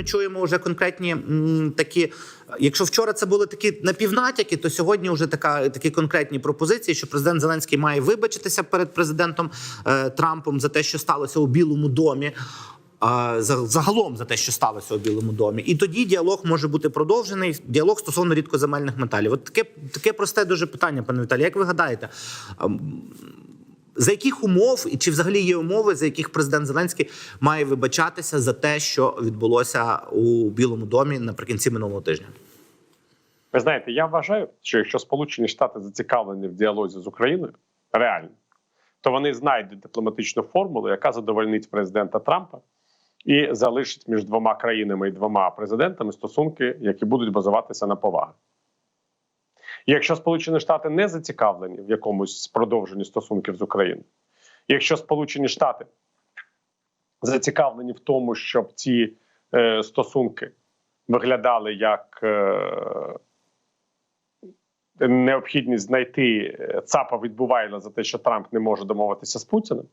ми чуємо вже конкретні такі. Якщо вчора це були такі напівнатяки, то сьогодні вже така такі конкретні пропозиції, що президент Зеленський має вибачитися перед президентом е, Трампом за те, що сталося у Білому домі. Загалом за те, що сталося у Білому домі, і тоді діалог може бути продовжений. Діалог стосовно рідкоземельних металів. От таке таке просте дуже питання, пане Віталій. Як ви гадаєте, за яких умов і чи взагалі є умови, за яких президент Зеленський має вибачатися за те, що відбулося у Білому домі наприкінці минулого тижня? Ви знаєте, я вважаю, що якщо Сполучені Штати зацікавлені в діалозі з Україною, реально, то вони знайдуть дипломатичну формулу, яка задовольнить президента Трампа і залишить між двома країнами і двома президентами стосунки, які будуть базуватися на поваги. Якщо Сполучені Штати не зацікавлені в якомусь продовженні стосунків з Україною, якщо Сполучені Штати зацікавлені в тому, щоб ці е, стосунки виглядали як е, необхідність знайти е, ЦАПа відбувайла за те, що Трамп не може домовитися з Путіним,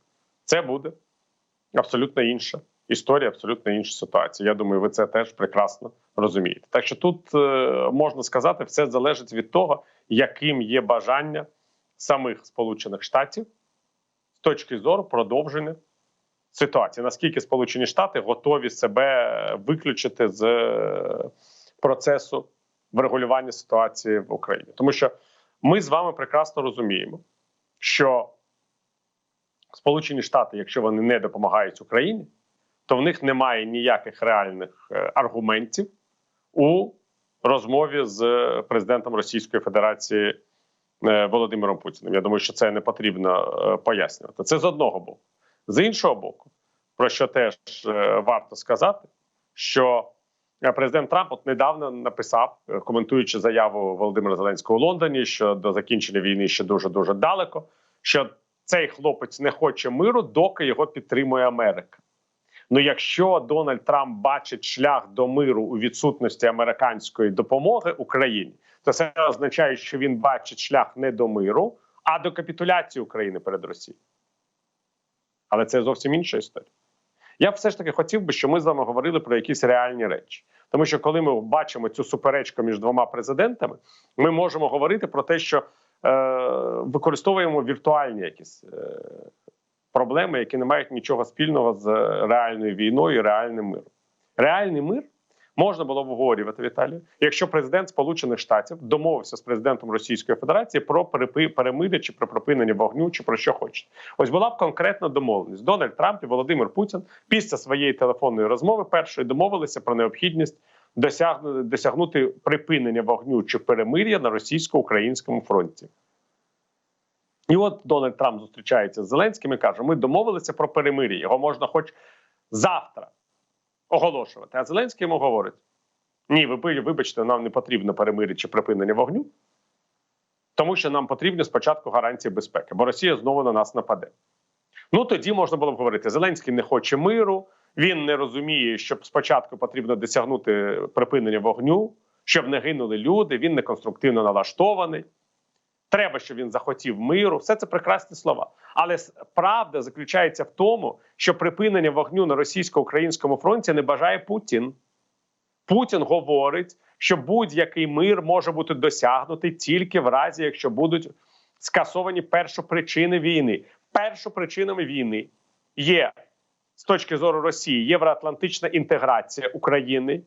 це буде абсолютно інша історія, абсолютно інша ситуація. Я думаю, ви це теж прекрасно розумієте. Так що тут е, можна сказати, все залежить від того, яким є бажання самих Сполучених Штатів з точки зору продовження ситуації. Наскільки Сполучені Штати готові себе виключити з е, процесу врегулювання ситуації в Україні, тому що ми з вами прекрасно розуміємо, що Сполучені Штати, якщо вони не допомагають Україні, то в них немає ніяких реальних е, аргументів у розмові з президентом Російської Федерації е, Володимиром Путіним. Я думаю, що це не потрібно е, пояснювати. Це з одного боку. З іншого боку, про що теж е, варто сказати, що е, президент Трамп от недавно написав, е, коментуючи заяву Володимира Зеленського у Лондоні, що до закінчення війни ще дуже дуже далеко. Що цей хлопець не хоче миру, доки його підтримує Америка. Ну, якщо Дональд Трамп бачить шлях до миру у відсутності американської допомоги Україні, то це означає, що він бачить шлях не до миру, а до капітуляції України перед Росією. Але це зовсім інша історія. Я б все ж таки хотів би, щоб ми з вами говорили про якісь реальні речі. Тому що коли ми бачимо цю суперечку між двома президентами, ми можемо говорити про те, що е, використовуємо віртуальні якісь е, проблеми, які не мають нічого спільного з реальною війною і реальним миром. Реальний мир можна було обговорювати Віталію, якщо президент Сполучених Штатів домовився з президентом Російської Федерації про перемир'я чи про припинення вогню, чи про що хочете. Ось була б конкретна домовленість. Дональд Трамп і Володимир Путін після своєї телефонної розмови першої домовилися про необхідність досягну- досягнути припинення вогню чи перемир'я на російсько-українському фронті. І от Дональд Трамп зустрічається з Зеленським і каже: ми домовилися про перемир'я. Його можна хоч завтра оголошувати. А Зеленський йому говорить: ні, ви вибачте, нам не потрібно перемир'я чи припинення вогню, тому що нам потрібні спочатку гарантії безпеки, бо Росія знову на нас нападе. Ну тоді можна було б говорити: Зеленський не хоче миру, він не розуміє, що спочатку потрібно досягнути припинення вогню, щоб не гинули люди. Він не конструктивно налаштований. Треба, щоб він захотів миру. Все це прекрасні слова. Але правда заключається в тому, що припинення вогню на російсько-українському фронті не бажає Путін. Путін говорить, що будь-який мир може бути досягнутий тільки в разі, якщо будуть скасовані першопричини війни. Першопричинами війни є з точки зору Росії євроатлантична інтеграція України,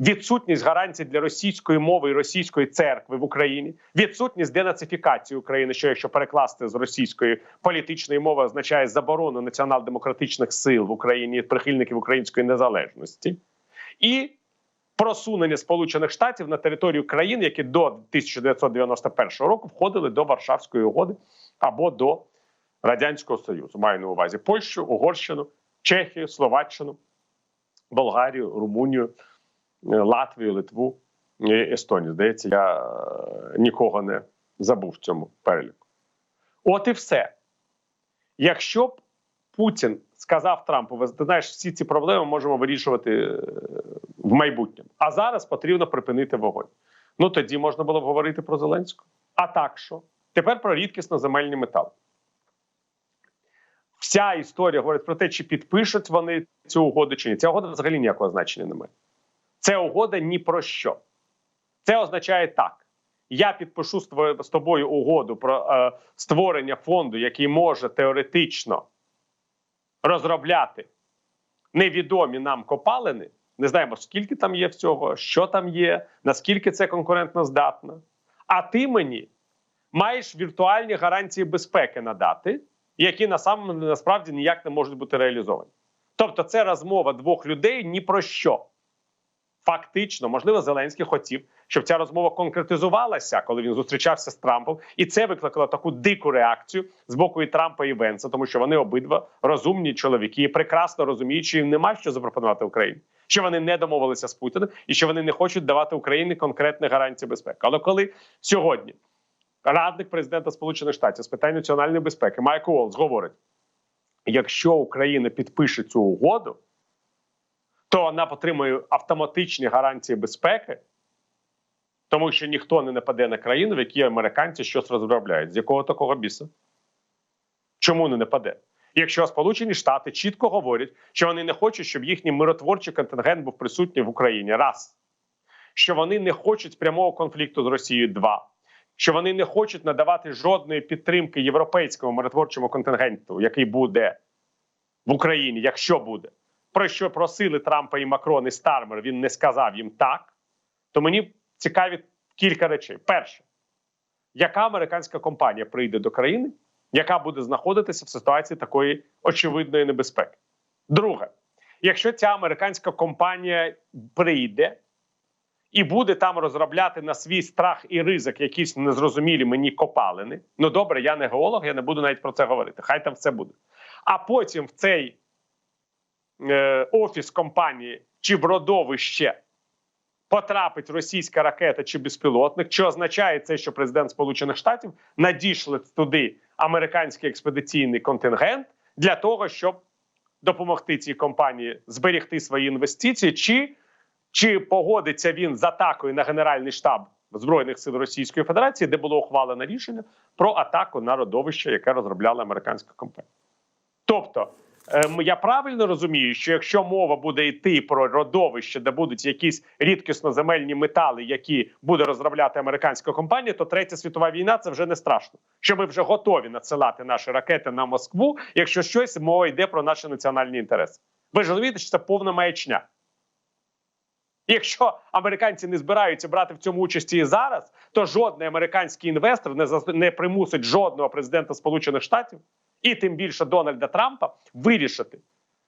відсутність гарантій для російської мови і російської церкви в Україні, відсутність денацифікації України, що якщо перекласти з російської політичної мови, означає заборону націонал-демократичних сил в Україні прихильників української незалежності, і просунення Сполучених Штатів на територію країн, які до 1991 року входили до Варшавської угоди або до Радянського Союзу. Маю на увазі Польщу, Угорщину, Чехію, Словаччину, Болгарію, Румунію. Е, Латвію, Литву і Естонію. Здається, я е, нікого не забув в цьому переліку. От і все. Якщо б Путін сказав Трампу, ви знаєш, всі ці проблеми можемо вирішувати е, в майбутньому. А зараз потрібно припинити вогонь. Ну тоді можна було б говорити про Зеленського. А так що? Тепер про рідкісно земельні метали. Вся історія говорить про те, чи підпишуть вони цю угоду чи ні. Ця угода взагалі ніякого значення не має. Це угода ні про що. Це означає так: я підпишу з тобою угоду про е, створення фонду, який може теоретично розробляти невідомі нам копалини. Не знаємо, скільки там є всього, що там є, наскільки це конкурентно здатно. А ти мені маєш віртуальні гарантії безпеки надати, які на сам, насправді ніяк не можуть бути реалізовані. Тобто, це розмова двох людей ні про що. Фактично, можливо, Зеленський хотів, щоб ця розмова конкретизувалася, коли він зустрічався з Трампом, і це викликало таку дику реакцію з боку і Трампа і Венса, тому що вони обидва розумні чоловіки і прекрасно розуміють, що їм нема що запропонувати Україні, що вони не домовилися з Путіним і що вони не хочуть давати Україні конкретні гарантії безпеки. Але коли сьогодні радник президента Сполучених Штатів з питань національної безпеки Майк Уолс говорить: якщо Україна підпише цю угоду то вона отримує автоматичні гарантії безпеки, тому що ніхто не нападе на країну, в якій американці щось розробляють. З якого такого біса? Чому не нападе? Якщо Сполучені Штати чітко говорять, що вони не хочуть, щоб їхній миротворчий контингент був присутній в Україні, раз що вони не хочуть прямого конфлікту з Росією, два що вони не хочуть надавати жодної підтримки європейському миротворчому контингенту, який буде в Україні, якщо буде про що просили Трампа і Макрон і Стармер, він не сказав їм так. То мені цікаві кілька речей. Перше, яка американська компанія прийде до країни, яка буде знаходитися в ситуації такої очевидної небезпеки? Друге, якщо ця американська компанія прийде і буде там розробляти на свій страх і ризик якісь незрозумілі мені копалини, ну добре, я не геолог, я не буду навіть про це говорити. Хай там все буде. А потім в цей офіс компанії чи в родовище потрапить російська ракета чи безпілотник, чи означає це, що президент Сполучених Штатів надійшли туди американський експедиційний контингент для того, щоб допомогти цій компанії зберегти свої інвестиції, чи, чи погодиться він з атакою на Генеральний штаб Збройних сил Російської Федерації, де було ухвалено рішення про атаку на родовище, яке розробляла американська компанія. Тобто, я правильно розумію, що якщо мова буде йти про родовище, де будуть якісь рідкісноземельні метали, які буде розробляти американська компанія, то третя світова війна це вже не страшно. Що ми вже готові надсилати наші ракети на Москву, якщо щось мова йде про наші національні інтереси. Ви ж розумієте, що це повна маячня. Якщо американці не збираються брати в цьому участі і зараз, то жодний американський інвестор не примусить жодного президента Сполучених Штатів і тим більше Дональда Трампа вирішити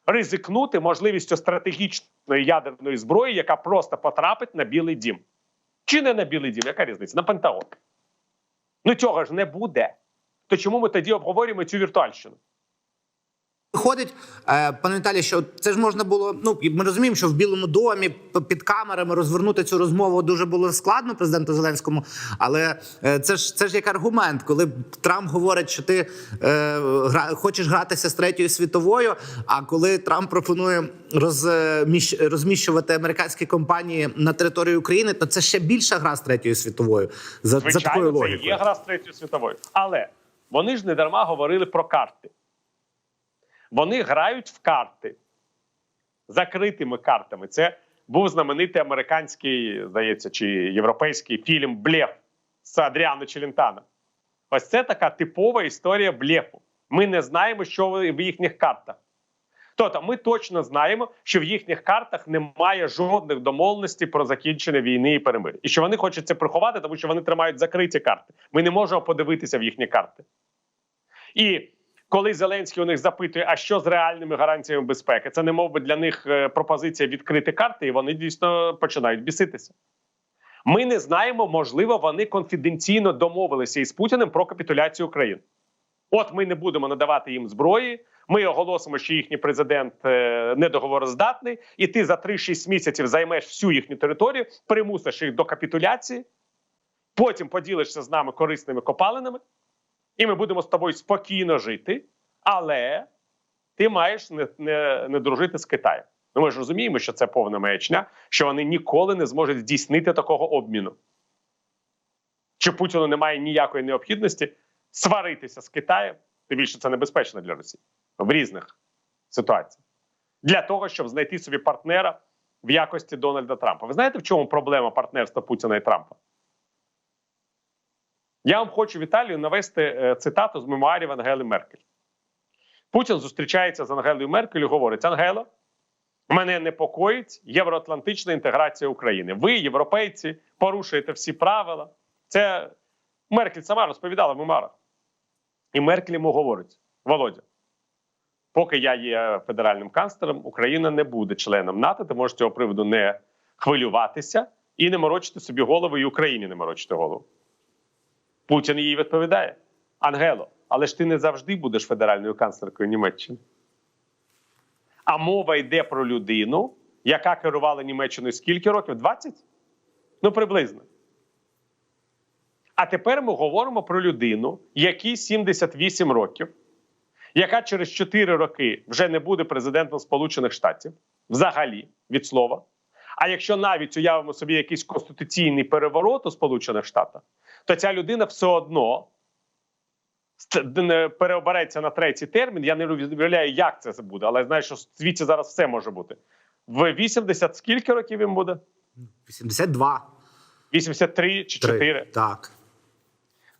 ризикнути можливістю стратегічної ядерної зброї, яка просто потрапить на Білий Дім. Чи не на Білий Дім? Яка різниця? На Пентагон. Ну цього ж не буде. То чому ми тоді обговорюємо цю віртуальщину? Виходить, е, пане Віталій, що це ж можна було. Ну ми розуміємо, що в Білому домі під камерами розвернути цю розмову дуже було складно президенту Зеленському. Але е, це ж це ж як аргумент, коли Трамп говорить, що ти е, гра, хочеш гратися з третьою світовою. А коли Трамп пропонує розміщ, розміщувати американські компанії на території України, то це ще більша гра з третьою світовою за, за такою Звичайно, це є гра з третьою світовою. Але вони ж не дарма говорили про карти. Вони грають в карти закритими картами. Це був знаменитий американський, здається, чи європейський фільм Блеф з Адріано Челентано. Ось це така типова історія блефу. Ми не знаємо, що в їхніх картах. Тобто, ми точно знаємо, що в їхніх картах немає жодних домовленостей про закінчення війни і перемир'я. І що вони хочуть це приховати, тому що вони тримають закриті карти. Ми не можемо подивитися в їхні карти. І коли Зеленський у них запитує, а що з реальними гарантіями безпеки, це не мов би для них е, пропозиція відкрити карти, і вони дійсно починають біситися. Ми не знаємо, можливо, вони конфіденційно домовилися із Путіним про капітуляцію України. От ми не будемо надавати їм зброї. Ми оголосимо, що їхній президент е, недоговороздатний, і ти за 3-6 місяців займеш всю їхню територію, примусиш їх до капітуляції, потім поділишся з нами корисними копалинами, і ми будемо з тобою спокійно жити. Але ти маєш не, не, не дружити з Китаєм. Ну, ми ж розуміємо, що це повна маячня, що вони ніколи не зможуть здійснити такого обміну. Чи Путіну немає ніякої необхідності сваритися з Китаєм, тим більше це небезпечно для Росії в різних ситуаціях. Для того, щоб знайти собі партнера в якості Дональда Трампа. Ви знаєте, в чому проблема партнерства Путіна і Трампа? Я вам хочу Віталію навести е, цитату з мемуарів Ангели Меркель. Путін зустрічається з Ангелою Меркель і говорить: Ангело, мене непокоїть євроатлантична інтеграція України. Ви, європейці, порушуєте всі правила. Це Меркель сама розповідала в мемуарах. І Меркель йому говорить: Володя, поки я є федеральним канцлером, Україна не буде членом НАТО. Ти можеш цього приводу не хвилюватися і не морочити собі голову, і Україні не морочити голову. Путін їй відповідає: Ангело, але ж ти не завжди будеш федеральною канцлеркою Німеччини. А мова йде про людину, яка керувала Німеччиною скільки років? 20? Ну, приблизно. А тепер ми говоримо про людину, якій 78 років, яка через 4 роки вже не буде президентом Сполучених Штатів, взагалі від слова. А якщо навіть уявимо собі якийсь конституційний переворот у Сполучених Штатах, то ця людина все одно переобереться на третій термін. Я не уявляю, як це буде, але знаю, що в світі зараз все може бути. В 80 скільки років їм буде? 82. 83 чи 4? Так.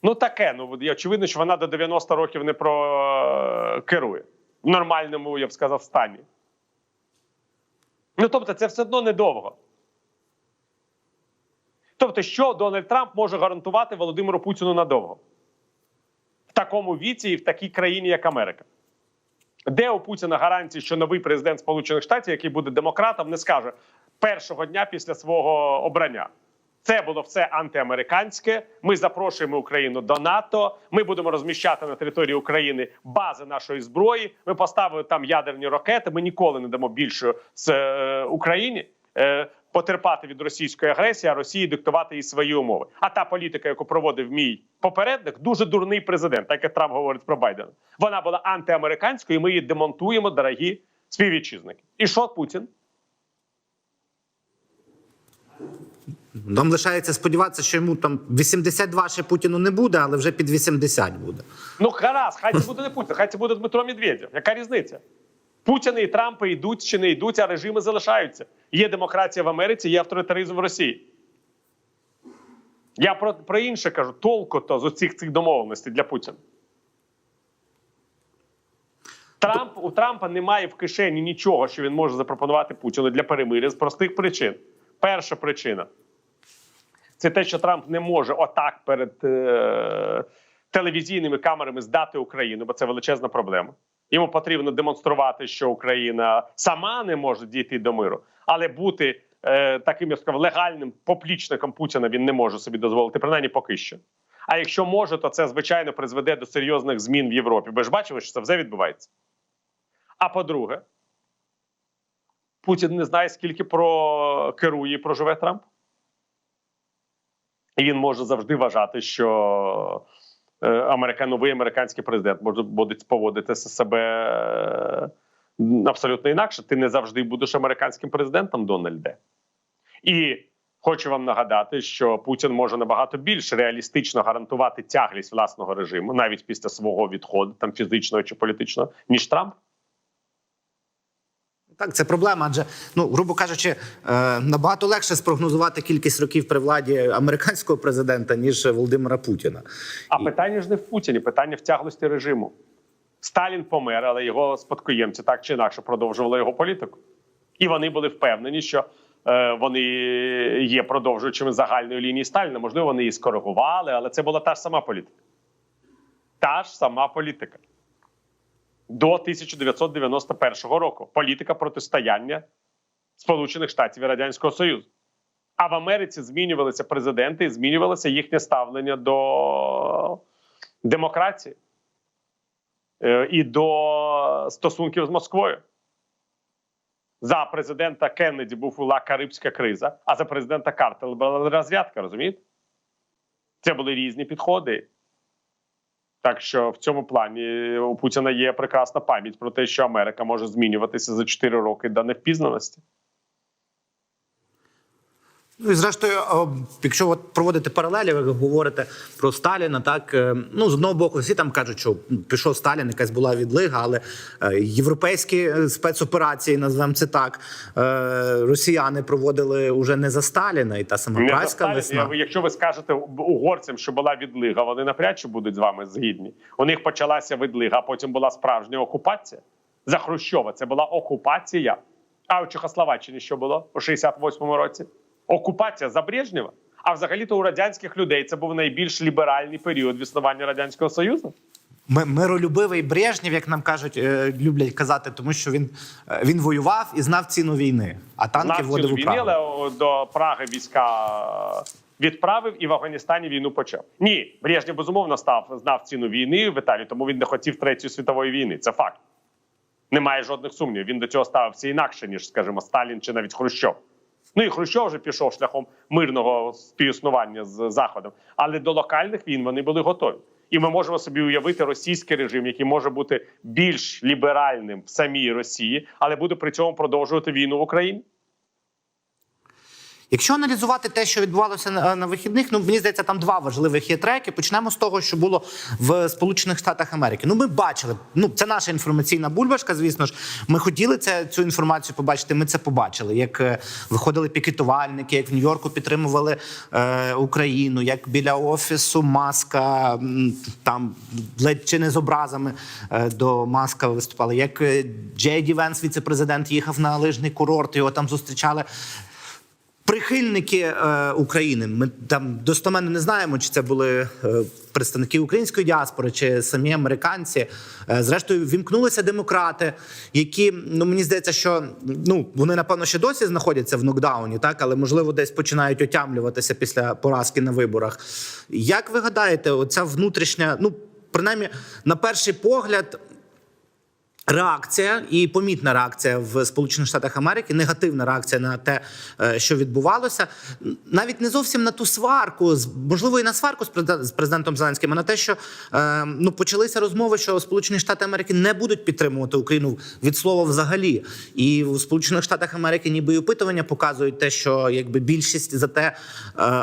Ну таке. Ну очевидно, що вона до 90 років не прокерує в нормальному, я б сказав, стані. Ну тобто, це все одно недовго. Тобто, що Дональд Трамп може гарантувати Володимиру Путіну надовго? В такому віці і в такій країні, як Америка. Де у Путіна гарантії, що новий президент Сполучених Штатів, який буде демократом, не скаже першого дня після свого обрання. Це було все антиамериканське. Ми запрошуємо Україну до НАТО. Ми будемо розміщати на території України бази нашої зброї. Ми поставили там ядерні ракети. Ми ніколи не дамо більше з е, Україні е, потерпати від російської агресії, а Росії диктувати їй свої умови. А та політика, яку проводив мій попередник, дуже дурний президент, так як Трамп говорить про Байдена. Вона була антиамериканською. і Ми її демонтуємо, дорогі співвітчизники. І що Путін? Нам лишається сподіватися, що йому там 82 ще Путіну не буде, але вже під 80 буде. Ну гаразд, хай це буде не Путін, хай це буде Дмитро Медведєв. Яка різниця? Путіни і Трампи йдуть чи не йдуть, а режими залишаються. Є демократія в Америці, є авторитаризм в Росії. Я про, про інше кажу: толку то з усіх цих домовленостей для Путіна. Трамп у Трампа немає в кишені нічого, що він може запропонувати Путіну для перемир'я з простих причин. Перша причина це те, що Трамп не може отак перед е, телевізійними камерами здати Україну, бо це величезна проблема. Йому потрібно демонструвати, що Україна сама не може дійти до миру, але бути е, таким я сказав, легальним поплічником Путіна він не може собі дозволити, принаймні поки що. А якщо може, то це звичайно призведе до серйозних змін в Європі. Ви ж бачили, що це все відбувається. А по-друге, Путін не знає, скільки прокерує і проживе Трамп. І він може завжди вважати, що е, Америка, новий американський президент може буде поводити себе е, абсолютно інакше. Ти не завжди будеш американським президентом, Дональде. І хочу вам нагадати, що Путін може набагато більш реалістично гарантувати тяглість власного режиму, навіть після свого відходу, там фізичного чи політичного, ніж Трамп. Так, це проблема, адже ну, грубо кажучи, е, набагато легше спрогнозувати кількість років при владі американського президента ніж Володимира Путіна. А питання ж не в Путіні, питання в тяглості режиму. Сталін помер, але його спадкоємці так чи інакше продовжували його політику. І вони були впевнені, що е, вони є продовжуючими загальної лінії Сталіна. Можливо, вони її скоригували, але це була та ж сама політика. Та ж сама політика. До 1991 року політика протистояння Сполучених Штатів і Радянського Союзу. А в Америці змінювалися президенти і змінювалося їхнє ставлення до демократії е, і до стосунків з Москвою. За президента Кеннеді була Карибська криза, а за президента Картера була розв'язка, розумієте? Це були різні підходи. Так що в цьому плані у Путіна є прекрасна пам'ять про те, що Америка може змінюватися за 4 роки до невпізнаності. Ну і зрештою, якщо от проводити паралелі, ви говорите про Сталіна, так е, ну з одного боку, всі там кажуть, що пішов Сталін, якась була відлига, але е, європейські е, спецоперації, назвемо це так, росіяни проводили уже не за Сталіна, і та сама Не заставлять. весна. Якщо ви скажете угорцям, що була відлига, вони навряд чи будуть з вами згідні. У них почалася відлига, а потім була справжня окупація. За Хрущова це була окупація. А у Чехословаччині що було у 68-му році? Окупація за Брежнєва. А взагалі-то у радянських людей це був найбільш ліберальний період в існування радянського союзу. Ми- Миролюбивий Брежнєв, як нам кажуть, е, люблять казати, тому що він, е, він воював і знав ціну війни, а танки Знав вводив ціну у війни, Прагу. але до Праги війська е, відправив і в Афганістані війну почав. Ні, Брежнєв безумовно став знав ціну війни в Італії, тому він не хотів третьої світової війни. Це факт. Немає жодних сумнівів. Він до цього ставився інакше, ніж, скажімо, Сталін чи навіть Хрущов. Ну і Хрущов вже пішов шляхом мирного співіснування з Заходом. Але до локальних війн вони були готові. І ми можемо собі уявити російський режим, який може бути більш ліберальним в самій Росії, але буде при цьому продовжувати війну в Україні. Якщо аналізувати те, що відбувалося на, на вихідних, ну мені здається, там два важливих є треки. Почнемо з того, що було в Сполучених Штатах Америки. Ну, ми бачили. Ну, це наша інформаційна бульбашка. Звісно ж, ми хотіли це цю інформацію побачити. Ми це побачили. Як е, виходили пікетувальники, як в Нью-Йорку підтримували е, Україну, як біля офісу Маска там ледь чи не з образами е, до Маска виступали. Як е, Джей Ді Венс, віце-президент, їхав на лижний курорт, його там зустрічали. Прихильники е, України. Ми там достоменно не знаємо, чи це були е, представники української діаспори, чи самі американці. Е, зрештою, вімкнулися демократи, які ну мені здається, що ну вони напевно ще досі знаходяться в нокдауні, так але можливо десь починають отямлюватися після поразки на виборах. Як ви гадаєте, оця внутрішня, ну принаймні на перший погляд. Реакція і помітна реакція в Сполучених Штатах Америки, негативна реакція на те, е, що відбувалося, навіть не зовсім на ту сварку, можливо, і на сварку з президен- президентом Зеленським, а на те, що е, ну почалися розмови, що Сполучені Штати Америки не будуть підтримувати Україну від слова взагалі. І в Сполучених Штатах Америки ніби і опитування показують те, що якби більшість за те, е,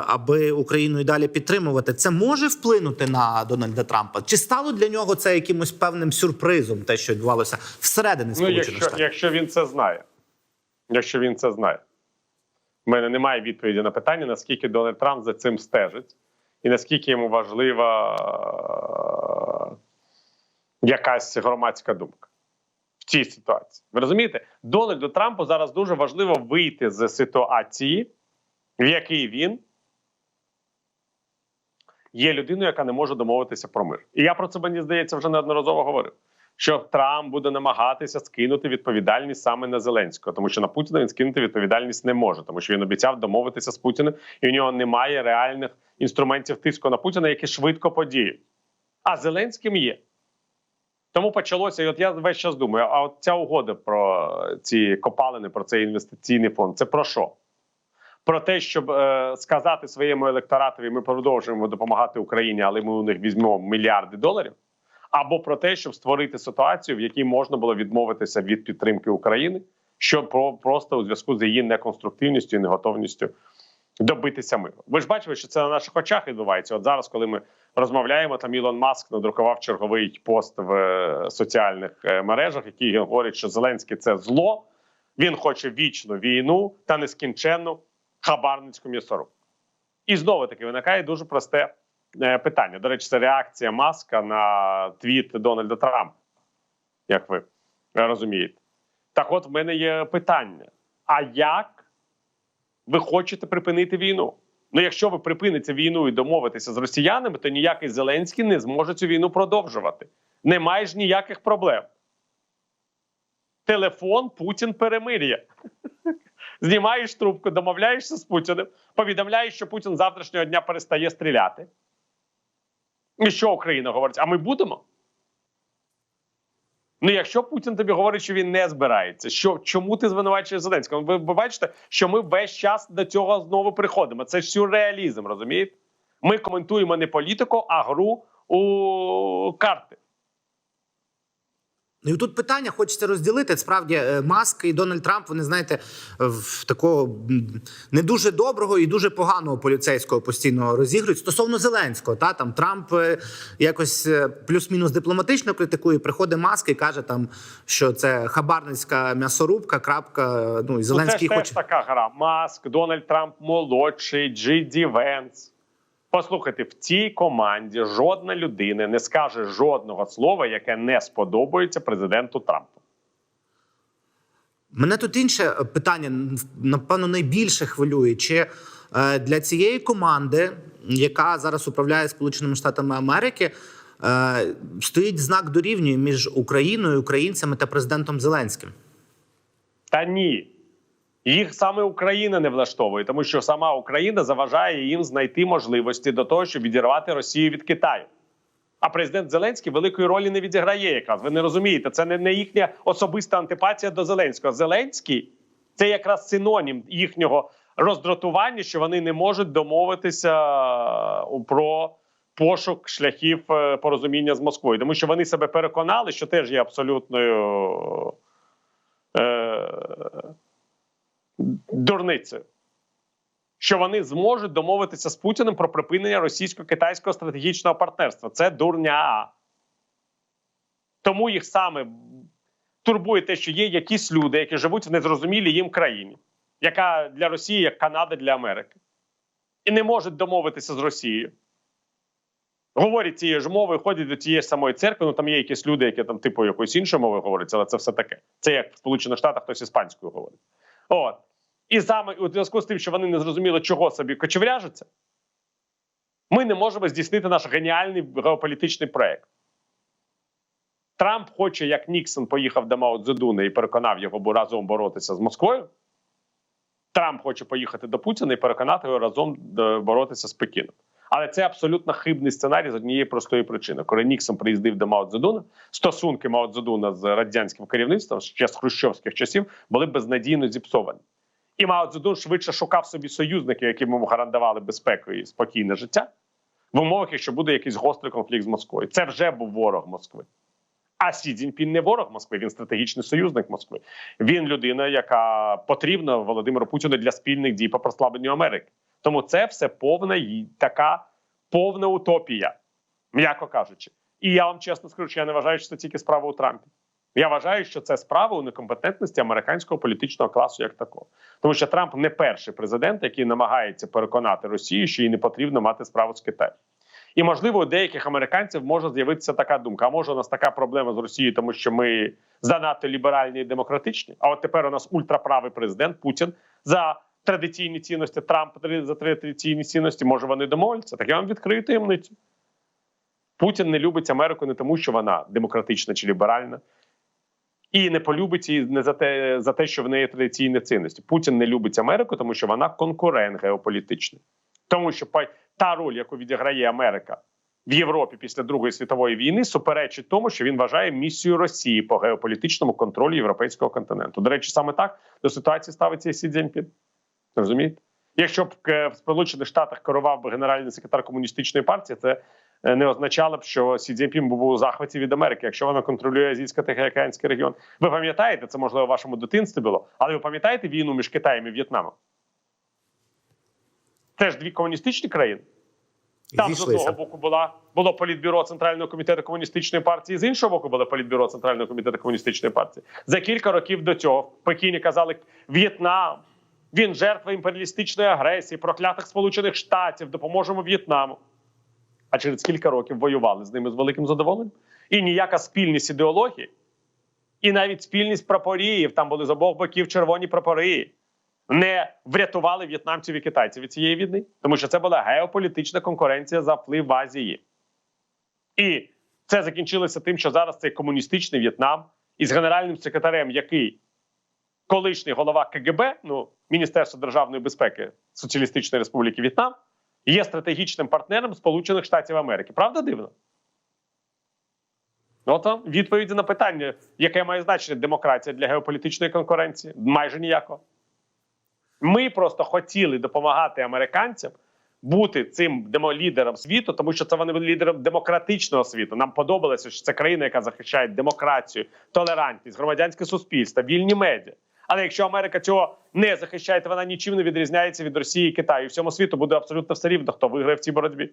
аби Україну і далі підтримувати, це може вплинути на Дональда Трампа? Чи стало для нього це якимось певним сюрпризом, те, що відбувалося всередині Ну, Сполучених якщо, Штатів? якщо він це знає. Якщо він це знає. У мене немає відповіді на питання, наскільки Дональд Трамп за цим стежить, і наскільки йому важлива е, якась громадська думка в цій ситуації. Ви розумієте, Дональду Трампу зараз дуже важливо вийти з ситуації, в якій він є людиною, яка не може домовитися про мир. І я про це мені здається вже неодноразово говорив. Що Трамп буде намагатися скинути відповідальність саме на Зеленського, тому що на Путіна він скинути відповідальність не може, тому що він обіцяв домовитися з Путіним, і у нього немає реальних інструментів тиску на Путіна, які швидко подіють. А Зеленським є. Тому почалося, і от я весь час думаю: а от ця угода про ці копалини, про цей інвестиційний фонд, це про що? Про те, щоб е, сказати своєму електоратові, ми продовжуємо допомагати Україні, але ми у них візьмемо мільярди доларів. Або про те, щоб створити ситуацію, в якій можна було відмовитися від підтримки України, що про просто у зв'язку з її неконструктивністю і неготовністю добитися миру. Ви ж бачите, що це на наших очах відбувається. От зараз, коли ми розмовляємо, там Ілон Маск надрукував черговий пост в е, соціальних е, мережах, який говорить, що Зеленський це зло. Він хоче вічну війну та нескінченну хабарницьку м'ясорубку. І знову таки виникає дуже просте питання. До речі, це реакція Маска на твіт Дональда Трампа, як ви розумієте. Так, от в мене є питання: а як ви хочете припинити війну? Ну, якщо ви припините війну і домовитеся з росіянами, то ніякий Зеленський не зможе цю війну продовжувати. Немає ж ніяких проблем. Телефон Путін перемир'я. Знімаєш трубку, домовляєшся з Путіним, повідомляєш, що Путін завтрашнього дня перестає стріляти. І що Україна говорить? А ми будемо? Ну, якщо Путін тобі говорить, що він не збирається, що чому ти звинувачуєш Зеленського? Ви, ви бачите, що ми весь час до цього знову приходимо. Це ж сюрреалізм, розумієте? Ми коментуємо не політику, а гру у карти. Ну і тут питання хочеться розділити. Справді е, Маск і Дональд Трамп, вони знаєте, в такого не дуже доброго і дуже поганого поліцейського постійно розігрують. Стосовно Зеленського, та там Трамп е, якось е, плюс-мінус дипломатично критикує. Приходить Маск і каже там, що це хабарницька м'ясорубка. Крапка. Ну і Ну, це Зеленський ж теж така гра. Маск, Дональд Трамп молодший, Джей Ді Венс. Послухайте, в цій команді жодна людина не скаже жодного слова, яке не сподобається президенту Трампу. Мене тут інше питання, напевно, найбільше хвилює. Чи е, для цієї команди, яка зараз управляє Сполученими Штатами Америки, е, стоїть знак дорівнює між Україною, українцями та президентом Зеленським? Та ні. Їх саме Україна не влаштовує, тому що сама Україна заважає їм знайти можливості до того, щоб відірвати Росію від Китаю. А президент Зеленський великої ролі не відіграє. Якраз ви не розумієте, це не, їхня особиста антипатія до Зеленського. Зеленський це якраз синонім їхнього роздратування, що вони не можуть домовитися е, про пошук шляхів е, порозуміння з Москвою, тому що вони себе переконали, що теж є абсолютною. Е, дурницею, що вони зможуть домовитися з Путіним про припинення російсько-китайського стратегічного партнерства. Це дурня. Тому їх саме турбує те, що є якісь люди, які живуть в незрозумілій їм країні, яка для Росії як Канада для Америки, і не можуть домовитися з Росією. Говорять цією ж мовою, ходять до тієї самої церкви. Ну там є якісь люди, які там типу якоюсь іншою мовою говорять, але це все таке. Це як в Сполучених Штатах хтось іспанською говорить. От. І саме у зв'язку з тим, що вони не зрозуміли, чого собі кочевряжуться, ми не можемо здійснити наш геніальний геополітичний проект. Трамп хоче, як Ніксон поїхав до Мао і переконав його разом боротися з Москвою. Трамп хоче поїхати до Путіна і переконати його разом е, боротися з Пекіном. Але це абсолютно хибний сценарій з однієї простої причини. Коли Ніксон приїздив до Мао Цзедуна, стосунки Мао Цзедуна з радянським керівництвом ще з хрущовських часів були безнадійно зіпсовані. І Мао Цзедун швидше шукав собі союзників, які йому гарантували безпеку і спокійне життя, в умовах, якщо буде якийсь гострий конфлікт з Москвою. Це вже був ворог Москви. А Сі Цзіньпін не ворог Москви, він стратегічний союзник Москви. Він людина, яка потрібна Володимиру Путіну для спільних дій по прослабленню Америки. Тому це все повна й- така повна утопія, м'яко кажучи. І я вам чесно скажу, що я не вважаю, що це тільки справа у Трампі. Я вважаю, що це справа у некомпетентності американського політичного класу як такого. Тому що Трамп не перший президент, який намагається переконати Росію, що їй не потрібно мати справу з Китаєм. І можливо, у деяких американців може з'явитися така думка: а може у нас така проблема з Росією, тому що ми занадто ліберальні і демократичні. А от тепер у нас ультраправий президент Путін за традиційні цінності, Трамп за традиційні цінності. Може вони домовляться? Так я вам відкрию таємницю. Путін не любить Америку не тому, що вона демократична чи ліберальна, і не полюбить її не за те, за те, що в неї традиційні цінності. Путін не любить Америку, тому що вона конкурент геополітичний. Тому що та роль, яку відіграє Америка в Європі після Другої світової війни, суперечить тому, що він вважає місію Росії по геополітичному контролю європейського континенту. До речі, саме так до ситуації ставиться і Сі Цзіньпін. Розумієте? Якщо б е, в Сполучених Штатах керував би генеральний секретар комуністичної партії, це е, не означало б, що Сі Цзіньпін був у захваті від Америки, якщо вона контролює азійсько-тихоокеанський регіон. Ви пам'ятаєте, це можливо в вашому дитинстві було, але ви пам'ятаєте війну між Китаєм і В'єтнамом? Це ж дві комуністичні країни. Там з Зійшлися. одного боку була було політбюро Центрального комітету комуністичної партії, з іншого боку було політбюро Центрального комітету комуністичної партії. За кілька років до цього в Пекіні казали В'єтнам. Він жертва імперіалістичної агресії, проклятих Сполучених Штатів, допоможемо В'єтнаму. А через кілька років воювали з ними з великим задоволенням. І ніяка спільність ідеології, і навіть спільність прапорів, там були з обох боків червоні прапори, не врятували в'єтнамців і китайців від цієї війни, тому що це була геополітична конкуренція за вплив в Азії. І це закінчилося тим, що зараз цей комуністичний В'єтнам із генеральним секретарем, який колишній голова КГБ, ну Міністерства державної безпеки Соціалістичної Республіки В'єтнам, є стратегічним партнером Сполучених Штатів Америки. Правда дивно? Ну, от вам відповіді на питання, яке має значення демократія для геополітичної конкуренції? Майже ніякого. Ми просто хотіли допомагати американцям бути цим лідером світу, тому що це вони були лідером демократичного світу. Нам подобалося, що це країна, яка захищає демократію, толерантність, громадянське суспільство, вільні медіа. Але якщо Америка цього не захищає, то вона нічим не відрізняється від Росії і Китаю. І всьому світу буде абсолютно все рівно, хто виграє в цій боротьбі.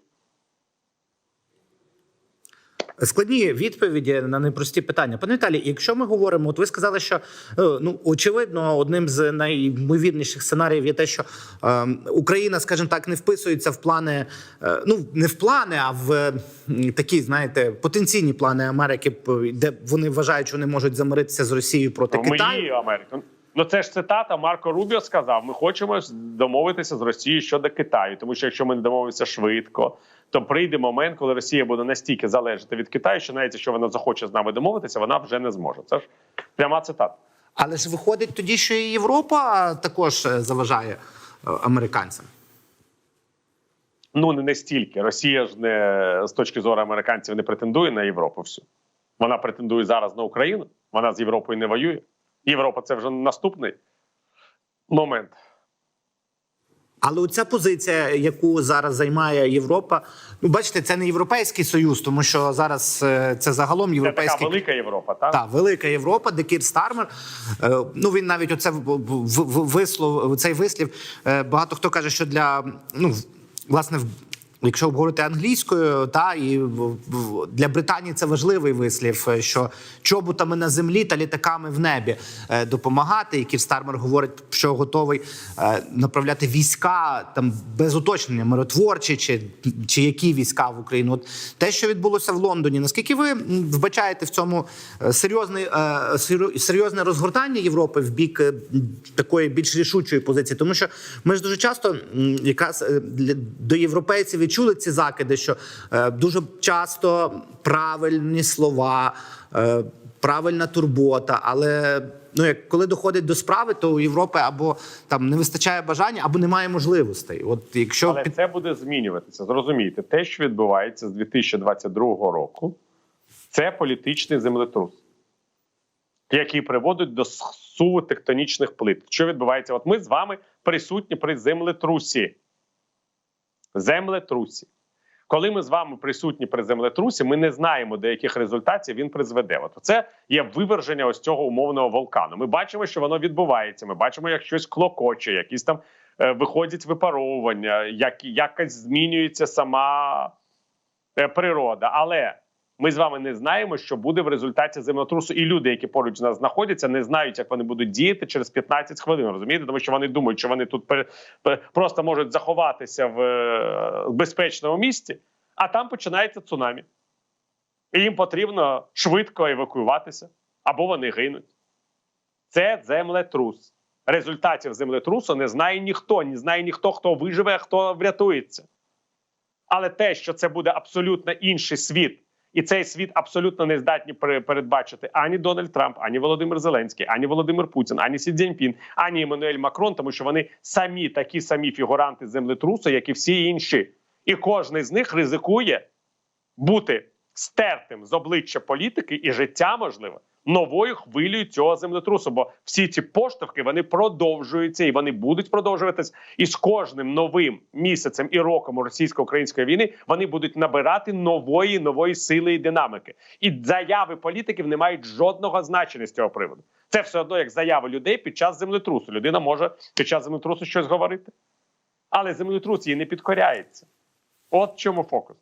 Складні відповіді на непрості питання. Пане Віталій, якщо ми говоримо, от ви сказали, що е, ну очевидно, одним з найімовірніших сценаріїв є те, що е, Україна, скажімо так, не вписується в плани, е, ну не в плани, а в е, такі, знаєте, потенційні плани Америки, де вони вважають, що вони можуть замиритися з Росією проти Китаю. Америки. Ну це ж цитата Марко Рубіо сказав: ми хочемо домовитися з Росією щодо Китаю, тому що якщо ми не домовимося швидко, то прийде момент, коли Росія буде настільки залежати від Китаю, що навіть якщо вона захоче з нами домовитися, вона вже не зможе. Це ж пряма цитата. Але ж виходить тоді, що і Європа також е, заважає е, американцям. Ну не настільки. Росія ж не з точки зору американців не претендує на Європу. всю. Вона претендує зараз на Україну. Вона з Європою не воює. Європа це вже наступний момент. Але оця позиція, яку зараз займає Європа, ну бачите, це не європейський союз, тому що зараз е, це загалом Це така велика Європа, так? та велика Європа, де Кір Стармер. е, Ну він навіть оце вислов цей вислів. е, Багато хто каже, що для ну власне Якщо говорити англійською, та і для Британії це важливий вислів, е, що чоботами на землі та літаками в небі е, допомагати. І Кір Стармер говорить, що готовий е, направляти війська там без уточнення, миротворчі чи, чи які війська в Україну. От те, що відбулося в Лондоні, наскільки ви вбачаєте в цьому е, серйозний, е, серйозне розгортання Європи в бік такої більш рішучої позиції? Тому що ми ж дуже часто якраз до європейців відчули ці закиди, що е, дуже часто правильні слова, е, правильна турбота, але. Ну, як коли доходить до справи, то у Європи або там не вистачає бажання, або немає можливостей. От якщо Але під... це буде змінюватися. Зрозумійте, те, що відбувається з 2022 року, це політичний землетрус, який приводить до суву тектонічних плит. Що відбувається? От ми з вами присутні при землетрусі. Землетрусі. Коли ми з вами присутні при землетрусі, ми не знаємо, до яких результатів він призведе. От це є виверження ось цього умовного вулкану. Ми бачимо, що воно відбувається. Ми бачимо, як щось клокоче, якісь там е, виходять випаровування, як якось змінюється сама е, природа. Але ми з вами не знаємо, що буде в результаті землетрусу, і люди, які поруч з нас знаходяться, не знають, як вони будуть діяти через 15 хвилин. Розумієте, тому що вони думають, що вони тут просто можуть заховатися в е, безпечному місці, а там починається цунамі. І їм потрібно швидко евакуюватися, або вони гинуть. Це землетрус. Результатів землетрусу не знає ніхто, не знає ніхто, хто виживе, а хто врятується. Але те, що це буде абсолютно інший світ, і цей світ абсолютно не здатні пере- передбачити ані Дональд Трамп, ані Володимир Зеленський, ані Володимир Путін, ані Сі Цзіньпін, ані Еммануель Макрон, тому що вони самі такі самі фігуранти землетрусу, як і всі інші. І кожен з них ризикує бути стертим з обличчя політики і життя можливо новою хвилею цього землетрусу. Бо всі ці поштовхи вони продовжуються і вони будуть продовжуватись. І з кожним новим місяцем і роком російсько-української війни вони будуть набирати нової нової сили і динамики. І заяви політиків не мають жодного значення з цього приводу. Це все одно як заяви людей під час землетрусу. Людина може під час землетрусу щось говорити, але землетрус їй не підкоряється. От чому фокус.